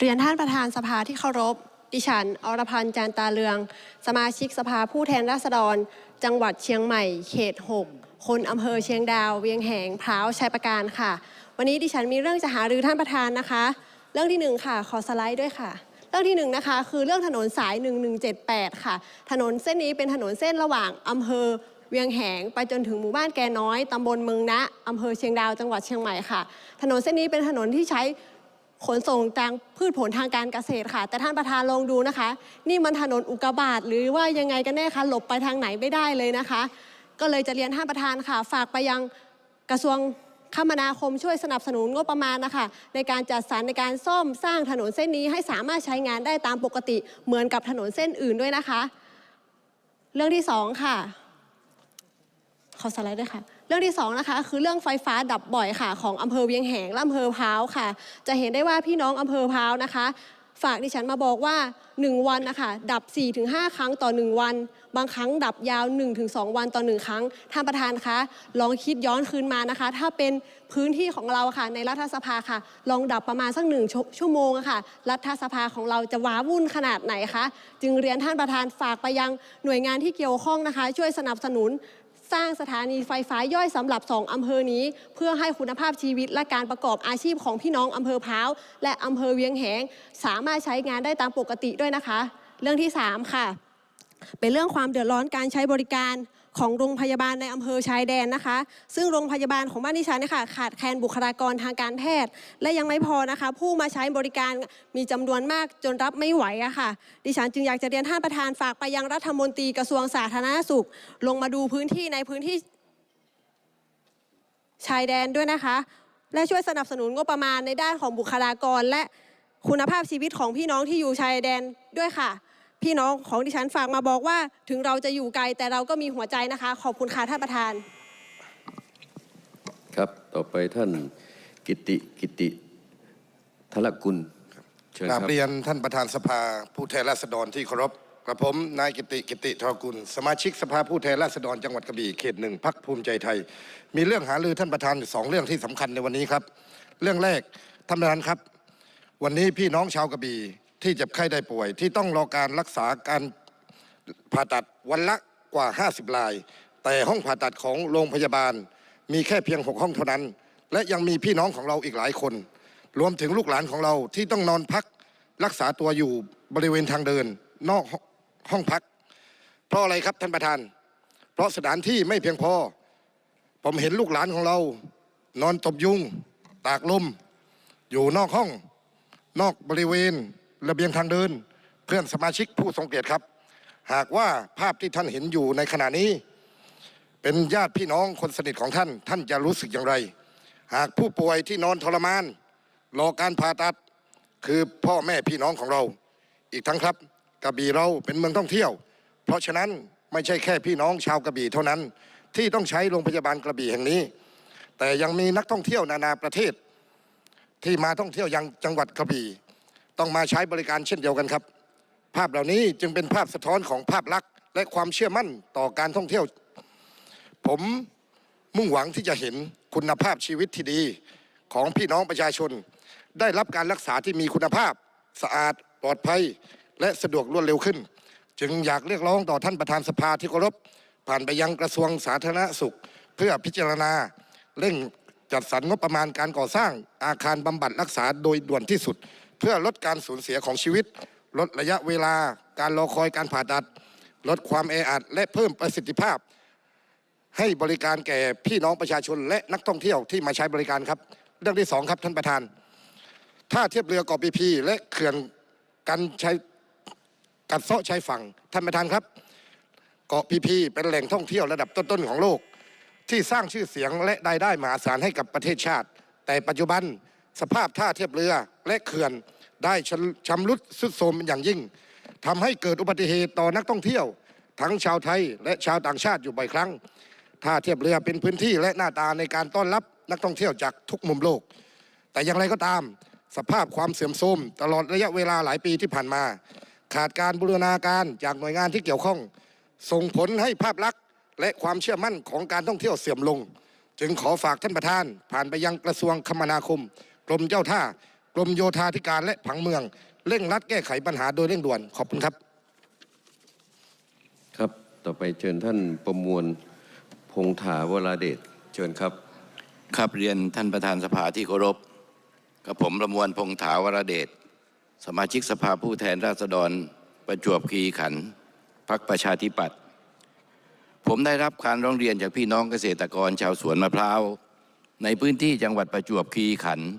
เรียนท่านประธานสภาที่เคารพ ดิฉัน อรพันธ์จันตาเลือง สมาชิกสภาผู้แทนราษฎร จังหวัดเชียงใหม่ เขต 6 คนอำเภอเชียงดาว เวียงแหงพร้าวชัยประการค่ะ วันนี้ดิฉันมีเรื่องจะหารือท่านประธานนะคะ เรื่องที่หนึ่งค่ะ ขอสไลด์ด้วยค่ะเรื่องที่หนึ่งนะคะคือเรื่องถนนสาย 1178 ค่ะ ถนนเส้นนี้เป็นถนนเส้นระหว่างอำเภอเวียงแหง ไปจนถึงหมู่บ้านแกน้อยตำบลเมืองนะอำเภอเชียงดาวจังหวัดเชียงใหม่ค่ะ ถนนเส้นนี้เป็นถนนที่ใช้ ขนส่งทางพืชผลทางการเกษตรค่ะ แต่ท่านประธานลองดูนะคะ นี่มันถนนอุกกาบาตหรือว่ายังไงกันแน่คะหลบไปทางไหนไม่ได้เลยนะคะ ก็เลยจะเรียนท่านประธานค่ะ ฝากไปยังกระทรวงคมนาคมช่วยสนับสนุนงบประมาณนะคะ ในการจัดสรรในการซ่อมสร้างถนนเส้นนี้ให้สามารถใช้งานได้ตามปกติเหมือนกับถนนเส้นอื่นด้วยนะคะ เรื่องที่สองค่ะขอสไลด์ด้วยค่ะ เรื่องที่สองนะคะคือเรื่องไฟฟ้าดับบ่อยค่ะ ของอำเภอเวียงแหงและอำเภอพร้าวค่ะ จะเห็นได้ว่าพี่น้องอำเภอพร้าวนะคะ ฝากดิฉันมาบอกว่า 1 วันนะคะดับ 4-5 ครั้งต่อ 1 วัน บางครั้งดับยาว 1-2 วันต่อ 1 ครั้งท่านประธานคะลองคิดย้อนคืนมานะคะ ถ้าเป็นพื้นที่ของเราค่ะ ในรัฐสภาค่ะ ลองดับประมาณสักหนึ่งชั่วชั่วโมงค่ะ รัฐสภาของเราจะว้าวุ่นขนาดไหนคะจึงเรียนท่านประธานฝากไปยังหน่วยงานที่เกี่ยวข้องนะคะ ช่วยสนับสนุน สร้างสถานีไฟฟ้าย่อยสำหรับ 2อำเภอนี้ เพื่อให้คุณภาพชีวิตและการประกอบอาชีพของพี่น้องอำเภอพร้าวและอำเภอเวียงแหง สามารถใช้งานได้ตามปกติด้วยนะคะ เรื่องที่ 3 ค่ะ เป็นเรื่องความเดือดร้อนการใช้บริการ ของโรงพยาบาลในอำเภอชายแดนนะคะ ซึ่งโรงพยาบาลของบ้านดิฉันเนยคะขาดแคลนบุคลากรทางการแพทย์ และยังไม่พอนะคะ ผู้มาใช้บริการมีจำนวนมากจนรับไม่ไหวอะค่ะ ดิฉันจึงอยากจะเรียนท่านประธานฝากไปยังรัฐมนตรีกระทรวงสาธารณสุข ลงมาดูพื้นที่ในพื้นที่ชายแดนด้วยนะคะ และช่วยสนับสนุนงบประมาณในด้านของบุคลากรและคุณภาพชีวิตของพี่น้องที่อยู่ชายแดนด้วยค่ะ พี่น้องของดิฉันฝากมาบอกว่า ถึงเราจะอยู่ไกลแต่เราก็มีหัวใจนะคะ ขอบคุณค่ะท่านประธาน ครับต่อไปท่านกิติกิติธนกุลเชิญกครารับบเรียนท่านประธานสภาผู้แทนราษฎรที่เคารพกระผมนายกิติกิติทรกุล สมาชิกสภาผู้แทนราษฎรจังหวัดกระบี่เขตหนึ่งพักภูมิใจไทย มีเรื่องหารือท่านประธานอยู่สองเรื่องที่สำคัญในวันนี้ครับ เรื่องแรกท่านประธานครับ วันนี้พี่น้องชาวกระบี่ ที่เจ็บไข้ได้ป่วย ที่ต้องรอการรักษาการผ่าตัดวันละกว่า 50ราย แต่ห้องผ่าตัดของโรงพยาบาล มีแค่เพียง 6 ห้องเท่านั้น และยังมีพี่น้องของเราอีกหลายคน รวมถึงลูกหลานของเราที่ต้องนอนพักรักษาตัวอยู่บริเวณทางเดิน นอกห้องพัก เพราะอะไรครับท่านประธาน เพราะสถานที่ไม่เพียงพอ ผมเห็นลูกหลานของเรา นอนตบยุง ตากลม อยู่นอกห้อง นอกบริเวณ ระเบียงทางเดิน เพื่อนสมาชิกผู้ทรงเกียรติครับ หากว่าภาพที่ท่านเห็นอยู่ในขณะนี้ เป็นญาติพี่น้องคนสนิทของท่าน ท่านจะรู้สึกอย่างไร หากผู้ป่วยที่นอนทรมานรอการผ่าตัด คือพ่อแม่พี่น้องของเรา อีกทั้งครับกระบี่เราเป็นเมืองท่องเที่ยว เพราะฉะนั้นไม่ใช่แค่พี่น้องชาวกระบี่เท่านั้น ที่ต้องใช้โรงพยาบาลกระบี่แห่งนี้ แต่ยังมีนักท่องเที่ยวนานาประเทศ ที่มาท่องเที่ยวยังจังหวัดกระบี่ ต้องมาใช้บริการเช่นเดียวกันครับ ภาพเหล่านี้จึงเป็นภาพสะท้อนของภาพลักษณ์และความเชื่อมั่นต่อการท่องเที่ยว ผมมุ่งหวังที่จะเห็นคุณภาพชีวิตที่ดีของพี่น้องประชาชน ได้รับการรักษาที่มีคุณภาพสะอาดปลอดภัย และสะดวกรวดเร็วขึ้น จึงอยากเรียกร้องต่อท่านประธานสภาที่เคารพผ่านไปยังกระทรวงสาธารณสุข เพื่อพิจารณาเร่งจัดสรรงบประมาณการก่อสร้างอาคารบำบัดรักษาโดยด่วนที่สุด พื่อลดการสูญเสียของชีวิต ลดระยะเวลาการรอคอยการผ่าตัด ลดความแออัดและเพิ่มประสิทธิภาพ ให้บริการแก่พี่น้องประชาชนและนักท่องเที่ยวที่มาใช้บริการครับ เรื่องที่สองครับท่านประธานท่าเทียบเรือเกาะพีพีและเขื่อนกันใช้กัดเซาะชายฝั่งท่านประธานครับเกาะพีพีเป็นแหล่งท่องเที่ยวระดับต้นๆของโลก ที่สร้างชื่อเสียงและรายได้มหาศาลให้กับประเทศชาติ แต่ปัจจุบันสภาพท่าเทียบเรือและเขื่อน ได้ชำชำรุดสุดโทรมเป็นอย่างยิ่งทำให้เกิดอุบัติเหตุต่อนักท่องเที่ยว ทั้งชาวไทยและชาวต่างชาติอยู่บ่อยครั้งท่าเทียบเรือเป็นพื้นที่และหน้าตาในการต้อนรับนักท่องเที่ยวจากทุกมุมโลก แต่อย่างไรก็ตาม สภาพความเสื่อมโทรมตลอดระยะเวลาหลายปีที่ผ่านมา ขาดการบูรณาการจากหน่วยงานที่เกี่ยวข้อง ส่งผลให้ภาพลักษณ์และความเชื่อมั่นของการท่องเที่ยวเสื่อมลง จึงขอฝากท่านประธาน ผ่านไปยังกระทรวงคมนาคม กรมเจ้าท่า กรมโยธาธิการและผังเมืองเร่งรัดแก้ไขปัญหาโดยเร่งด่วนขอบคุณครับครับต่อไปเชิญท่านประมวลพงถาวราเดชเชิญครับ ครับเรียนท่านประธานสภาที่เคารพกับผมประมวลพงษ์ถาวรเดชสมาชิกสภาผู้แทนราษฎรประจวบคีรีขันธ์พรรคประชาธิปัตย์ผมได้รับการร้องเรียนจากพี่น้องเกษตรกรชาวสวนมะพร้าวในพื้นที่จังหวัดประจวบคีรีขันธ์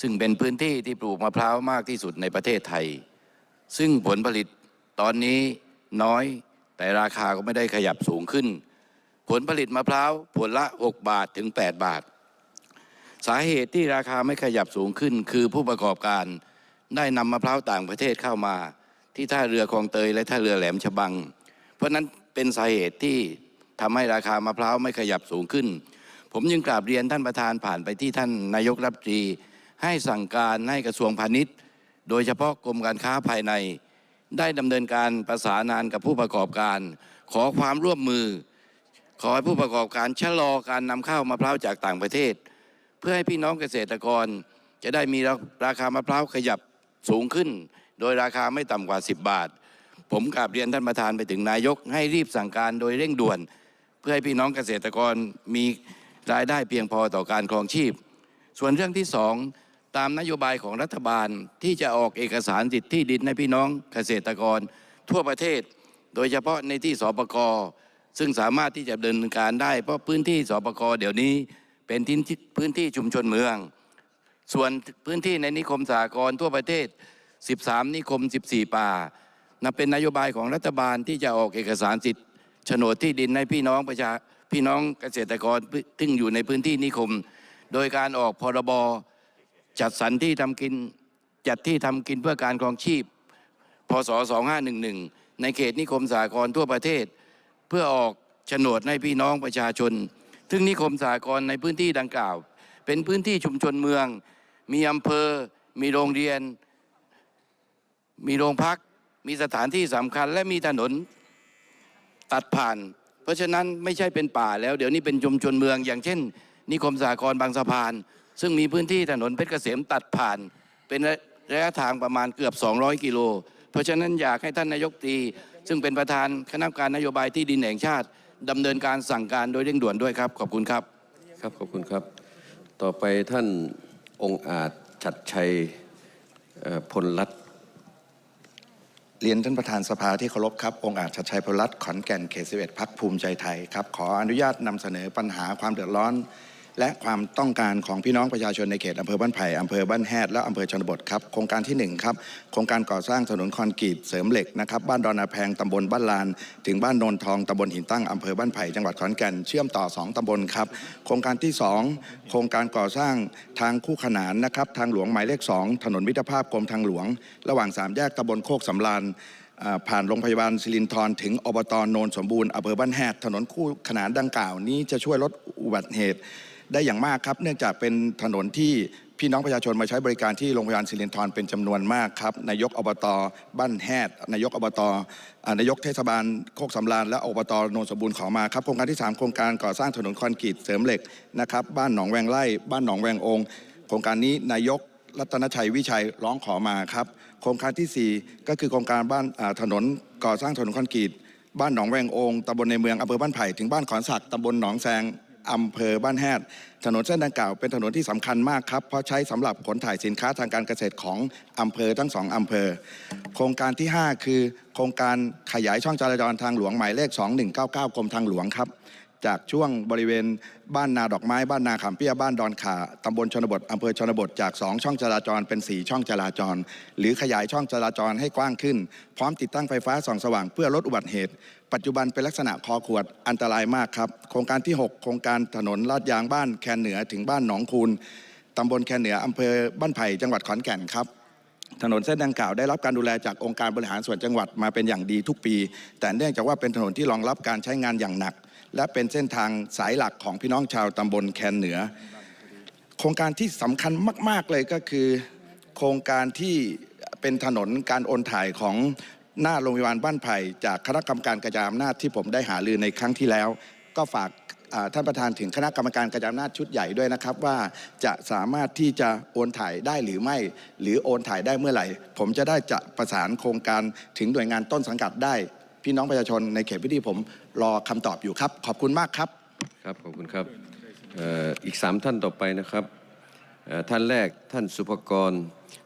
ซึ่งเป็นพื้นที่ที่ปลูกมะพร้าวมากที่สุดในประเทศไทย ซึ่งผลผลิตตอนนี้น้อยแต่ราคาก็ไม่ได้ขยับสูงขึ้น ผลผลิตมะพร้าวผลละ 6 บาทถึง 8 บาท สาเหตุที่ราคาไม่ขยับสูงขึ้น คือผู้ประกอบการได้นำมะพร้าวต่างประเทศเข้ามา ที่ท่าเรือคลองเตยและท่าเรือแหลมฉบัง เพราะนั้นเป็นสาเหตุที่ทำให้ราคามะพร้าวไม่ขยับสูงขึ้น ผมยังกราบเรียนท่านประธานผ่านไปที่ท่านนายกรัฐมนตรี ให้สั่งการให้กระทรวงพาณิชย์ โดยเฉพาะกรมการค้าภายใน ได้ดำเนินการประสานงานกับผู้ประกอบการ ขอความร่วมมือ ขอให้ผู้ประกอบการชะลอการนำเข้ามะพร้าวจากต่างประเทศ เพื่อให้พี่น้องเกษตรกร จะได้มีราคามะพร้าวขยับสูงขึ้น โดยราคาไม่ต่ำกว่า 10 บาท ผมกราบเรียนท่านประธานไปถึงนายก ให้รีบสั่งการโดยเร่งด่วน เพื่อให้พี่น้องเกษตรกรมีรายได้เพียงพอต่อการครองชีพ ส่วนเรื่องที่สอง ตามนโยบายของรัฐบาลที่จะออกเอกสารสิทธิที่ดินให้พี่น้องเกษตรกร ทั่วประเทศ โดยเฉพาะในที่สปกซึ่งสามารถที่จะดำเนินการได้ เพราะพื้นที่สปกเดี๋ยวนี้เป็นที่พื้นที่ชุมชนเมือง ส่วนพื้นที่ในนิคมสากรณ์ทั่วประเทศ 13 นิคม 14 ป่านับเป็นนโยบายของรัฐบาลที่จะออกเอกสารสิทธิ์โฉนดที่ดินให้พี่น้องประชาพี่น้องเกษตรกรซึ่งอยู่ในพื้นที่นิคม โดยการออกพรบ จัดสรรที่ทำกินจัดที่ทำกินเพื่อการครองชีพ พศ 2511 ในเขตนิคมสากรทั่วประเทศ เพื่อออกโฉนดให้พี่น้องประชาชน ซึ่งนิคมสากรในพื้นที่ดังกล่าว เป็นพื้นที่ชุมชนเมือง มีอำเภอ มีโรงเรียน มีโรงพัก มีสถานที่สำคัญ และมีถนนตัดผ่าน เพราะฉะนั้นไม่ใช่เป็นป่าแล้ว เดี๋ยวนี้เป็นชุมชนเมือง อย่างเช่น นิคมสากรบางสะพาน ซึ่งมีพื้นที่ถนนเพชรเกษมตัดผ่าน เป็นระยะทางประมาณเกือบ 200 กิโล เพราะฉะนั้นอยากให้ท่านนายกตรีซึ่งเป็นประธานคณะกรรมการนโยบายที่ดินแห่งชาติดำเนินการสั่งการโดยเร่งด่วนด้วยครับ ขอบคุณครับ ครับขอบคุณครับ ต่อไปท่านองค์อาจชัดชัยเอ่อพลรัตน์เรียนท่านประธานสภาที่เคารพครับ องค์อาจชัดชัยพลรัตน์ขอนแก่นเขตสิบเอ็ดพักภูมิใจไทยครับ ขออนุญาตนำเสนอปัญหาความเดือดร้อน และความต้องการของพี่น้องประชาชนในเขตอำเภอบ้านไผ่อำเภอบ้านแฮดและอำเภอชนบทครับโครงการที่หนึ่งครับ โครงการก่อสร้างถนนคอนกรีตเสริมเหล็กนะครับบ้านดอนนาแพงตำบลบ้านลาน ถึงบ้านโนนทองตำบลหินตั้งอำเภอบ้านไผ่จังหวัดขอนแก่นเชื่อมต่อสองตำบลครับโครงการที่สองโครงการก่อสร้างทางคู่ขนานนะครับทางหลวงหมายเลขสองถนนมิตรภาพกรมทางหลวง ระหว่างสามแยกตำบลโคกสำรานผ่านโรงพยาบาลสิรินธรถึงอบตโนนสมบูรณ์อำเภอบ้านแฮดถนนคู่ขนานดังกล่าวนี้จะช่วยลดอุบัติเหตุ ได้อย่างมากครับ เนื่องจากเป็นถนนที่พี่น้องประชาชนมาใช้บริการที่โรงพยาบาลสิรินธรเป็นจำนวนมากครับนายกอบตบ้านแฮดนายกอบตอนายกเทศบาลโคกสำราญและอบตโนนสมบูรณ์ขอมาครับโครงการที่สามโครงการก่อสร้างถนนคอนกรีตเสริมเหล็กนะครับบ้านหนองแวงไร่บ้านหนองแวงองค์ โครงการนี้นายกรัตนชัยวิชัยร้องขอมาครับ โครงการทีสี่4 ก็คือโครงการบ้านถนนก่อสร้างถนนคอนกรีตบ้านหนองแวงองค์ตำบลในเมืองอำเภอบ้านไผ่ถึงบ้านขอนสักตำบลหนองแซง อำเภอบ้านแฮดถนนเส้นดังกล่าวเป็นถนนที่สำคัญมากครับ เพราะใช้สำหรับขนถ่ายสินค้าทางการเกษตรของอำเภอทั้งสองอำเภอ โครงการที่ 5 คือ โครงการขยายช่องจราจรทางหลวงหมายเลข 2199กรมทางหลวงครับ จากช่วงบริเวณบ้านนาดอกไม้บ้านนาขามเปี้ยบ้านดอนขาตำบลชนบทอำเภอชนบทจาก 2 ช่องจราจรเป็น 4 ช่องจราจร หรือขยายช่องจราจรให้กว้างขึ้น พร้อมติดตั้งไฟฟ้าส่องสว่างเพื่อลดอุบัติเหตุ ปัจจุบันเป็นลักษณะคอขวดอันตรายมากครับ โครงการที่ 6 โครงการถนนลาดยางบ้านแคนเหนือถึงบ้านหนองคูนตำบลแคนเหนืออำเภอบ้านไผ่จังหวัดขอนแก่นครับถนนเส้นดังกล่าวได้รับการดูแลจากองค์การบริหารส่วนจังหวัดมาเป็นอย่างดีทุกปี แต่เนื่องจากว่าเป็นถนนที่รองรับการใช้งานอย่างหนัก และเป็นเส้นทางสายหลักของพี่น้องชาวตำบลแคนเหนือ โครงการที่สำคัญมาก ๆ เลยก็คือ โครงการที่เป็นถนนการโอนถ่ายของหน้าโรงพยาบาลบ้านไผ่จากคณะกรรมการกระจายอำนาจที่ผมได้หารือในครั้งที่แล้ว ก็ฝากท่านประธานถึงคณะกรรมการกระจายอำนาจชุดใหญ่ด้วยนะครับ ว่าจะสามารถที่จะโอนถ่ายได้หรือไม่ หรือโอนถ่ายได้เมื่อไหร่ ผมจะได้จะประสานโครงการถึงหน่วยงานต้นสังกัดได้ พี่น้องประชาชนในเขตพื้นที่ผม รอคำตอบอยู่ครับ ขอบคุณมากครับครับขอบคุณครับเอ่ออีกสามท่านต่อไปนะครับเอ่อท่านแรกท่านสุภกร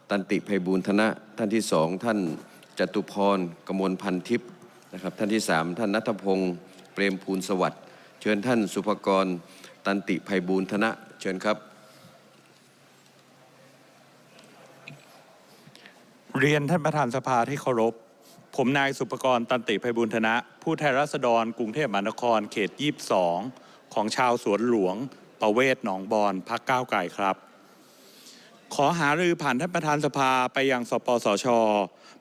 ตันติไพบูลย์ธนะท่านที่สองท่านจตุพรกมลพันทิพย์นะครับท่านที่สามท่านนัทพงศ์เปรมภูลสวัสดิ์เชิญท่านสุภกร ตันติไพบูลย์ธนะเชิญครับ เรียนท่านประธานสภาที่เคารพ ผมนายสุปกรณ์ตันติไพบุญธนะ ผู้แทนราษฎรกรุงเทพมหานครเขต 22 ของชาวสวนหลวง ประเวศหนองบอนพักก้าวไก่ครับ ขอหารือผ่านท่านประธานสภาไปยังสปสช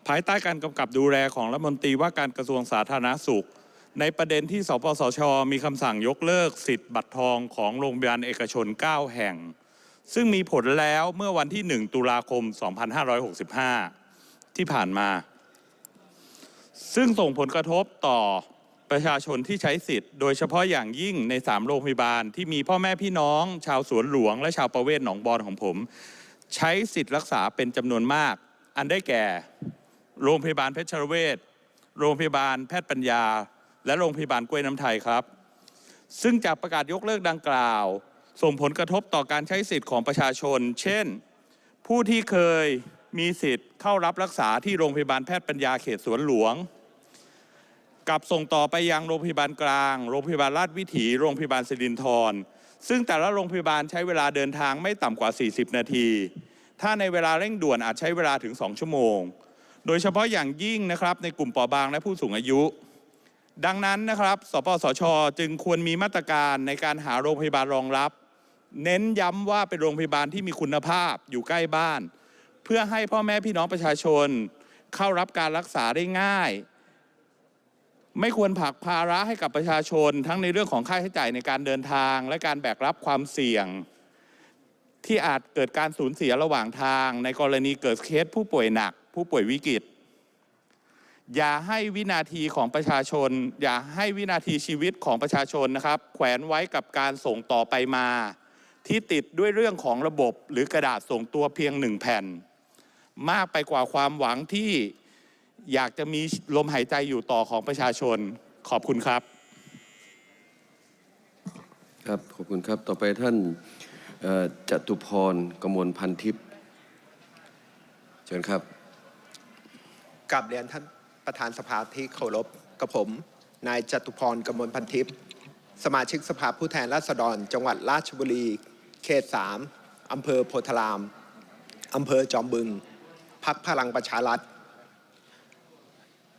ภายใต้การกำกับดูแลของรัฐมนตรีว่าการกระทรวงสาธารณสุข ในประเด็นที่สปสช มีคำสั่งยกเลิกสิทธิ์บัตรทองของโรงพยาบาลเอกชน 9 แห่ง ซึ่งมีผลแล้วเมื่อวันที่ 1 ตุลาคม 2565 ที่ผ่านมา ซึ่งส่งผลกระทบต่อประชาชนที่ใช้สิทธิ์โดยเฉพาะอย่างยิ่งใน 3 โรงพยาบาล ที่มีพ่อแม่พี่น้อง ชาวสวนหลวง และชาวประเวศหนองบอนของผม ใช้สิทธิ์รักษาเป็นจำนวนมาก อันได้แก่ โรงพยาบาลเพชรเวชโรงพยาบาลแพทย์ปัญญา และโรงพยาบาลกล้วยน้ำไทยครับ ซึ่งจากประกาศยกเลิกดังกล่าว ส่งผลกระทบต่อการใช้สิทธิ์ของประชาชน เช่น ผู้ที่เคย มีสิทธิ์เข้ารับรักษาที่โรงพยาบาลแพทย์ปัญญาเขตสวนหลวง กับส่งต่อไปยังโรงพยาบาลกลาง โรงพยาบาลราชวิถี โรงพยาบาลสิรินธรซึ่งแต่ละโรงพยาบาลใช้เวลาเดินทางไม่ต่ำกว่า 40 นาที ถ้าในเวลาเร่งด่วนอาจใช้เวลาถึง 2 ชั่วโมง โดยเฉพาะอย่างยิ่งนะครับในกลุ่มเปราะบางและผู้สูงอายุ ดังนั้นนะครับ สปสช จึงควรมีมาตรการในการหาโรงพยาบาลรองรับ เน้นย้ำว่าเป็นโรงพยาบาลที่มีคุณภาพอยู่ใกล้บ้าน เพื่อให้พ่อแม่พี่น้องประชาชน เข้ารับการรักษาได้ง่าย ไม่ควรผลักภาระให้กับประชาชน ทั้งในเรื่องของค่าใช้จ่ายในการเดินทาง และการแบกรับความเสี่ยง ที่อาจเกิดการสูญเสียระหว่างทาง ในกรณีเกิดเคสผู้ป่วยหนัก ผู้ป่วยวิกฤตอย่าให้วินาทีของประชาชน อย่าให้วินาทีชีวิตของประชาชนนะครับ แขวนไว้กับการส่งต่อไปมา ที่ติดด้วยเรื่องของระบบหรือกระดาษส่งตัวเพียงหนึ่งแผ่น มากไปกว่าความหวังที่อยากจะมีลมหายใจอยู่ต่อของประชาชนขอบคุณครับ ครับ ขอบคุณครับ ต่อไปท่านเอ่อจตุพรกมลพันทิพย์เชิญครับกับเรียนท่านประธานสภาที่เคารพกับผม นายจตุพรกมลพันทิพย์สมาชิกสภาผู้แทนราษฎร จังหวัดราชบุรี เขต3อำเภอโพธารามอำเภอจอมบึง พักพลังประชารัฐ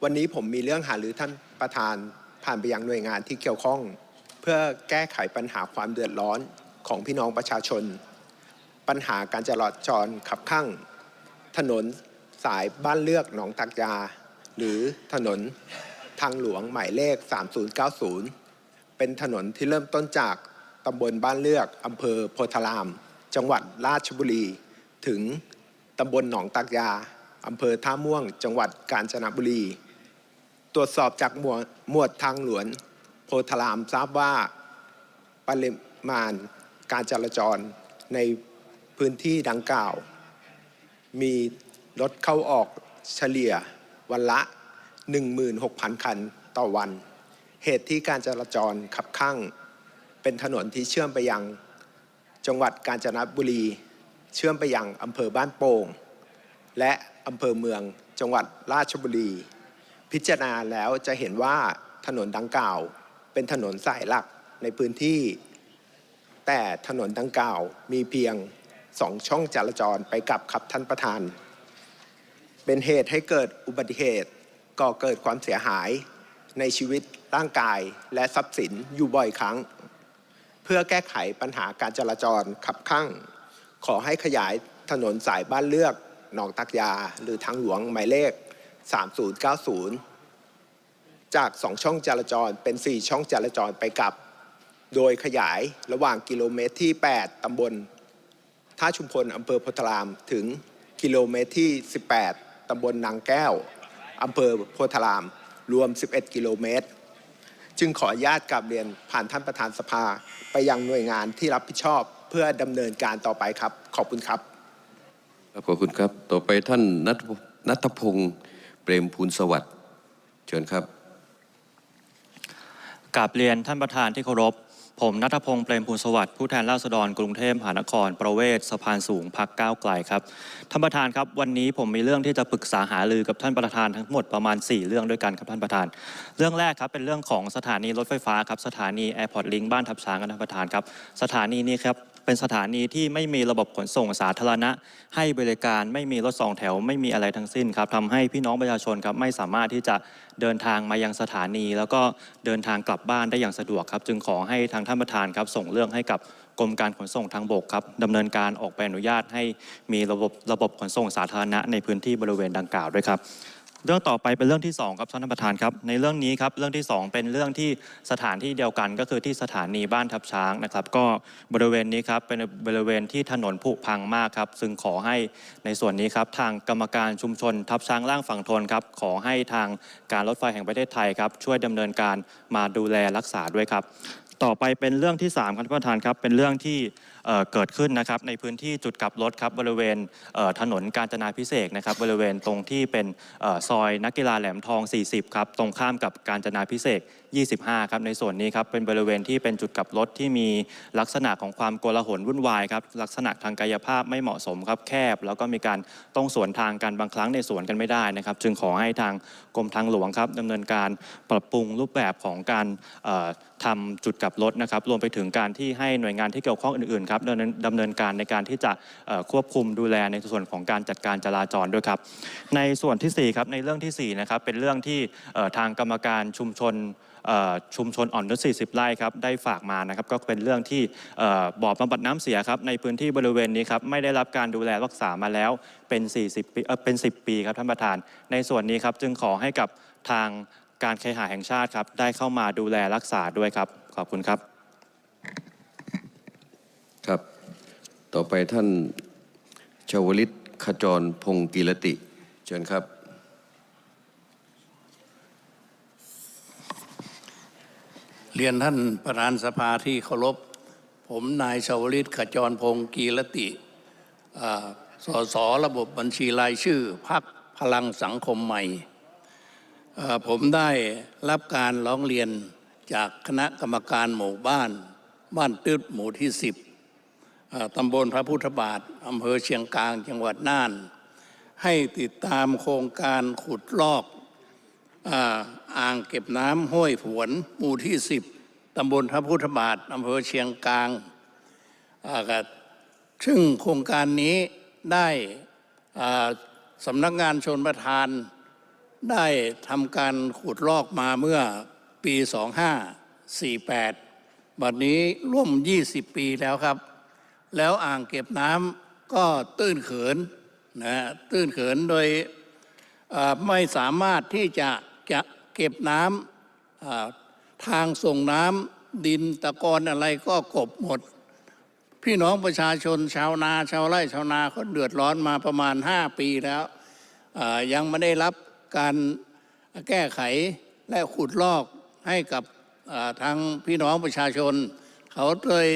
วันนี้ผมมีเรื่องหารือท่านประธานผ่านไปยังหน่วยงานที่เกี่ยวข้อง เพื่อแก้ไขปัญหาความเดือดร้อนของพี่น้องประชาชน ปัญหาการจราจรขับข้างถนนสายบ้านเลือกหนองตักยา หรือถนนทางหลวงหมายเลข 3090 เป็นถนนที่เริ่มต้นจากตำบลบ้านเลือกอำเภอโพธาราม จังหวัดราชบุรีถึง ตำบลหนองตักยาอำเภอท่าม่วง จังหวัดกาญจนบุรี ตรวจสอบจากหมวดหมวดทางหลวงโพธารามทราบว่าปริมาณการจราจรในพื้นที่ดังกล่าว มีรถเข้าออกเฉลี่ยวันละ 16,000 คันต่อวัน เหตุที่การจราจรขับข้าง เป็นถนนที่เชื่อมไปยัง จังหวัดกาญจนบุรี เชื่อมไปยังอำเภอบ้านโป่ง และอำเภอเมืองจังหวัดราชบุรี พิจารณาแล้วจะเห็นว่าถนนดังกล่าว เป็นถนนสายหลักในพื้นที่ แต่ถนนดังกล่าวมีเพียงสองช่องจราจรไปกลับครับท่านประธาน เป็นเหตุให้เกิดอุบัติเหตุก่อเกิดความเสียหายในชีวิตร่างกายและทรัพย์สินอยู่บ่อยครั้ง เพื่อแก้ไขปัญหาการจราจรขับข้าง ขอให้ขยายถนนสายบ้านเลือกหนองตักยา หรือทางหลวงหมายเลข 3090 จาก 2 ช่องจราจรเป็น 4 ช่องจราจรไปกลับ โดยขยายระหว่างกิโลเมตรที่ 8 ตำบลท่าชุมพลอำเภอโพธารามถึงกิโลเมตรที่ 18 ตำบลนางแก้วอำเภอโพธาราม รวม 11 กิโลเมตร จึงขออนุญาตกับเรียนผ่านท่านประธานสภาไปยังหน่วยงานที่รับผิดชอบ เพื่อดำเนินการต่อไปครับ ขอบคุณครับครับขอบคุณครับ ต่อไปท่านนัทนัทพงศ์เปรมภูลสวัสดิ์เชิญครับกราบเรียนท่านประธานที่เคารพ ผมนัทพงศ์เปรมภูลสวัสดิ์ผู้แทนราษฎรกรุงเทพมหานคร ประเวศสะพานสูงพักก้าวไกลครับท่านประธานครับ วันนี้ผมมีเรื่องที่จะปรึกษาหารือกับท่านประธานทั้งหมดประมาณ 4 เรื่องด้วยกันครับท่านประธาน เรื่องแรกครับเป็นเรื่องของสถานีรถไฟฟ้าครับสถานีแอร์พอร์ตลิงบ้านทับช้างครับท่านประธานครับ สถานีนี้ครับ เป็นสถานีที่ไม่มีระบบขนส่งสาธารณะ ให้บริการไม่มีรถสองแถวไม่มีอะไรทั้งสิ้นครับทำให้พี่น้องประชาชนครับไม่สามารถที่จะเดินทางมายังสถานี แล้วก็เดินทางกลับบ้านได้อย่างสะดวกครับ จึงขอให้ทางท่านประธานครับส่งเรื่องให้กับกรมการขนส่งทางบกครับดำเนินการออกใบอนุญาตให้มีระบบระบบขนส่งสาธารณะในพื้นที่บริเวณดังกล่าวด้วยครับ เรื่องต่อไปเป็นเรื่องที่ 2 ครับท่านประธานครับในเรื่องนี้ครับเรื่องที่ 2 เป็นเรื่องที่สถานที่เดียวกันก็คือที่สถานีบ้านทับช้างนะครับ ก็บริเวณนี้ครับเป็นบริเวณที่ถนนผุพังมากครับ ซึ่งขอให้ในส่วนนี้ครับทางกรรมการชุมชนทับช้างล่างฝั่งทนครับขอให้ทางการรถไฟแห่งประเทศไทยครับช่วยดำเนินการมาดูแลรักษาด้วยครับ ต่อไปเป็นเรื่องที่3ครับท่านประธานครับเป็นเรื่องที่ เกิดขึ้นนะครับในพื้นที่จุดกลับรถครับบริเวณถนนกาญจนาพิเศษนะครับบริเวณตรงที่เป็นซอยนักกีฬาแหลมทอง 40 ครับตรงข้ามกับกาญจนาพิเศษ25 ครับในส่วนนี้ครับเป็นบริเวณที่เป็นจุดกลับรถที่มีลักษณะของความโกลาหลวุ่นวายครับลักษณะทางกายภาพไม่เหมาะสมครับแคบ แล้วก็มีการต้องสวนทางกันบางครั้งในสวนกันไม่ได้นะครับ จึงขอให้ทางกรมทางหลวงครับดำเนินการปรับปรุงรูปแบบของการเอ่อทำจุดกลับรถนะครับรวมไปถึงการที่ให้หน่วยงานที่เกี่ยวข้องอื่นๆครับดำเนินดำเนินการในการที่จะควบคุมดูแลในส่วนของการจัดการจราจรด้วยครับ ในส่วนที่4ครับในเรื่องทีสี่4นะครับเป็นเรื่องที่ทางกรรมการชุมชนชุมชนอ่อนนุช40 ไร่ครับได้ฝากมานะครับก็เป็นเรื่องที่บ่อบ่อบำบัดน้ำเสียครับในพื้นที่บริเวณนี้ครับไม่ได้รับการดูแลรักษามาแล้วเป็น 40 ปีเป็น 10 ปีครับท่านประธาน ในส่วนนี้ครับจึงขอให้กับทางการเคหะแห่งชาติครับได้เข้ามาดูแลรักษาด้วยครับขอบคุณครับ ครับ ต่อไปท่านชาวลิตขจรพงกีรติ เชิญครับ เรียนท่านประธานสภาที่เคารพ ผมนายชาวลิตขจรพงกีรติอ่าสสระบบบัญชีรายชื่อพักพลังสังคมใหม่ ผมได้รับการร้องเรียนจากคณะกรรมการหมู่บ้าน บ้านตืดหมู่ที่10 ตำบลพระพุทธบาทอำเภอเชียงกลางจังหวัดน่าน ให้ติดตามโครงการขุดลอกอ่างเก็บน้ำห้วยผวนหมู่ที่ 10ตำบลพระพุทธบาทอำเภอเชียงกลางซึ่งโครงการนี้ได้สำนักงานชนประทาน ได้ทำการขุดลอกมาเมื่อปี 2548 บัดนี้ร่วม 20 ปีแล้วครับ แล้วอ่างเก็บน้ำก็ตื้นเขินนะฮะตื้นเขินโดยไม่สามารถที่จะจะเก็บน้ำทางส่งน้ำดินตะกอนอะไรก็กบหมด พี่น้องประชาชนชาวนาชาวไร่ชาวนาเขาเดือดร้อนมาประมาณ 5 ปีแล้วยังไม่ได้รับการแก้ไขและขุดลอกให้กับทางพี่น้องประชาชน เขาเลย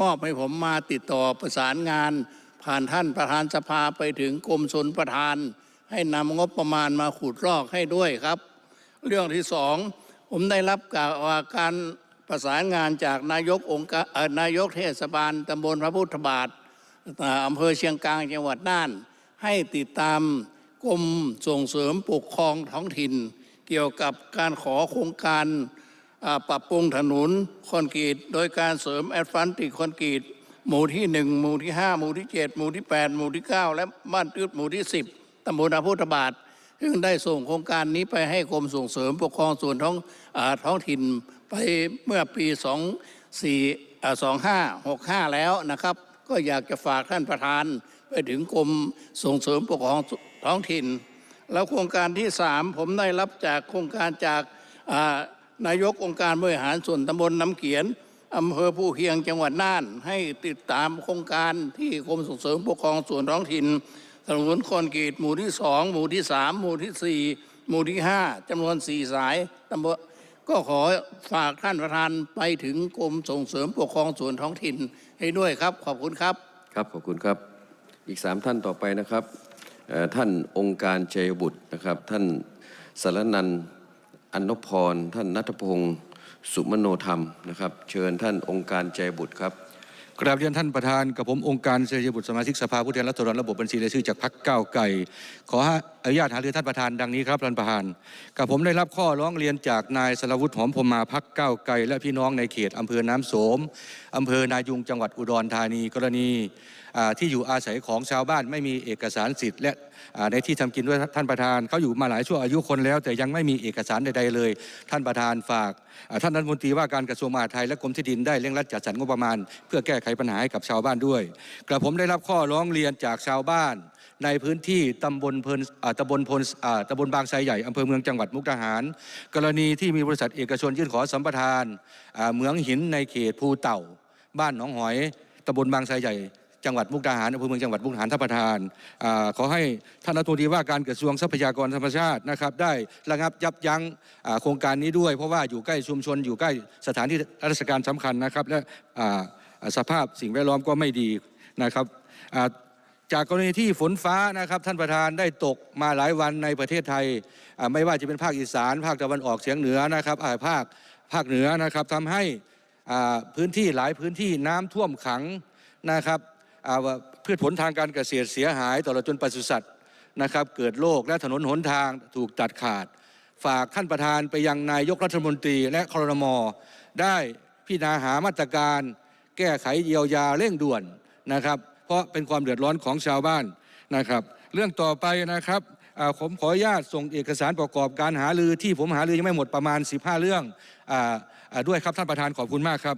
มอบให้ผมมาติดต่อประสานงาน ผ่านท่านประธานสภาไปถึงกรมชนประทาน ให้นำงบประมาณมาขุดลอกให้ด้วยครับ เรื่องที่สองผมได้รับการประสานงานจากนายกองค์การเอ่อนายกเทศบาลตำบลพระพุทธบาทอำเภอเชียงกลางจังหวัดน่าน ให้ติดตามกรมส่งเสริมปกครองท้องถิ่น เกี่ยวกับการขอโครงการ ปรับปรุงถนนคอนกรีต โดยการเสริมแอดฟันติคอนกรีต หมู่ที่หนึ่งหมู่ที่ห้าหมู่ที่เจ็ดหมู่ที่แปดหมู่ที่เก้าและบ้านตืดหมู่ที่สิบตำบลพระพุทธบาทซึ่งได้ส่งโครงการนี้ไปให้กรมส่งเสริมปกครองส่วนท้องอท้องถิ่นไปเมื่อปี 24อ่า2565 แล้วนะครับ ก็อยากจะฝากท่านประธาน ไปถึงกรมส่งเสริมปกครองท้องถิ่น แล้วโครงการที่ 3 ผมได้รับจากโครงการจากอ่า นายกองค์การบริหารส่วนตำบลน้ำเขียนอำเภอผู้เคียงจังหวัดน่าน ให้ติดตามโครงการที่กรมส่งเสริมปกครองส่วนท้องถิ่นถนนคอนกรีตหมู่ที่สองหมู่ที่สามหมู่ที่สี่หมู่ที่ห้าจำนวนสี่สายตำบลก็ขอฝากท่านประธานไปถึงกรมส่งเสริมปกครองส่วนท้องถิ่นให้ด้วยครับ ขอบคุณครับครับขอบคุณครับ อีกสามท่านต่อไปนะครับท่านองค์การเจยบุตรนะครับ ท่านสารนันท์ อนนพร ท่านนัทพงศ์สุมโนธรรมนะครับ เชิญท่านองค์การเจบุตรครับกราบเรียนท่านประธานกับผมองค์การเสรีบุตรสมาชิกสภาผู้แทนราษฎรระบบบัญชีรายชื่อจากพรรคก้าวไก่ขออนุญาตหารือท่านประธานดังนี้ครับท่านประธานกับผมได้รับข้อร้องเรียนจากนายสรวุฒิหอมพรมมาพักก้าวไก่และพี่น้องในเขตอำเภอน้ำโสมอำเภอนายุงจังหวัดอุดรธานีกรณี ที่อยู่อาศัยของชาวบ้านไม่มีเอกสารสิทธิ์และในที่ทำกินด้วยท่านประธานเขาอยู่มาหลายชั่วอายุคนแล้ว แต่ยังไม่มีเอกสารใดๆเลย ท่านประธานฝาก ท่านรัฐมนตรีว่าการกระทรวงมหาดไทยและกรมที่ดินได้เร่งรัดจัดสรรงบประมาณ เพื่อแก้ไขปัญหาให้กับชาวบ้านด้วย กระผมได้รับข้อร้องเรียนจากชาวบ้านในพื้นที่ตำบลเพลินตำบลพลตำบลบางไทรใหญ่อำเภอเมืองจังหวัดมุกดาหาร กรณีที่มีบริษัทเอกชนยื่นขอสัมปทานเหมืองหินในเขตภูเต่า บ้านหนองหอยตำบลบางไทรใหญ่ จังหวัดมุกดาหารอำเภอเมืองจังหวัดมุกดาหารท่านประธานอขอให้ท่านรัฐมนตรีว่าการกระทรวงทรัพยากรธรรมชาตินะครับได้ระงับยับยั้งโครงการนี้ด้วย เพราะว่าอยู่ใกล้ชุมชน อยู่ใกล้สถานที่ราชการสำคัญนะครับ และสภาพสิ่งแวดล้อมก็ไม่ดีนะครับจากกรณีที่ฝนฟ้านะครับท่านประธานได้ตกมาหลายวันในประเทศไทย ไม่ว่าจะเป็นภาคอีสาน ภาคตะวันออกเฉียงเหนือนะครับภาคภาคเหนือนะครับทำให้พื้นที่หลายพื้นที่น้ำท่วมขังนะครับ พืชผลทางการเกษตรเสียหายตลอดจนปศุสัตว์นะครับเกิดโรคและถนนหนทางถูกตัดขาด ฝากท่านประธานไปยังนายกรัฐมนตรีและครมได้พิจารณาหามาตรการ แก้ไขเยียวยาเร่งด่วนนะครับ เพราะเป็นความเดือดร้อนของชาวบ้านนะครับ เรื่องต่อไปนะครับผมขออนุญาตส่งเอกสารประกอบการหาลือที่ผมหาลือยังไม่หมดประมาณ 15 เรื่องอด้วยครับท่านประธานขอบคุณมากครับ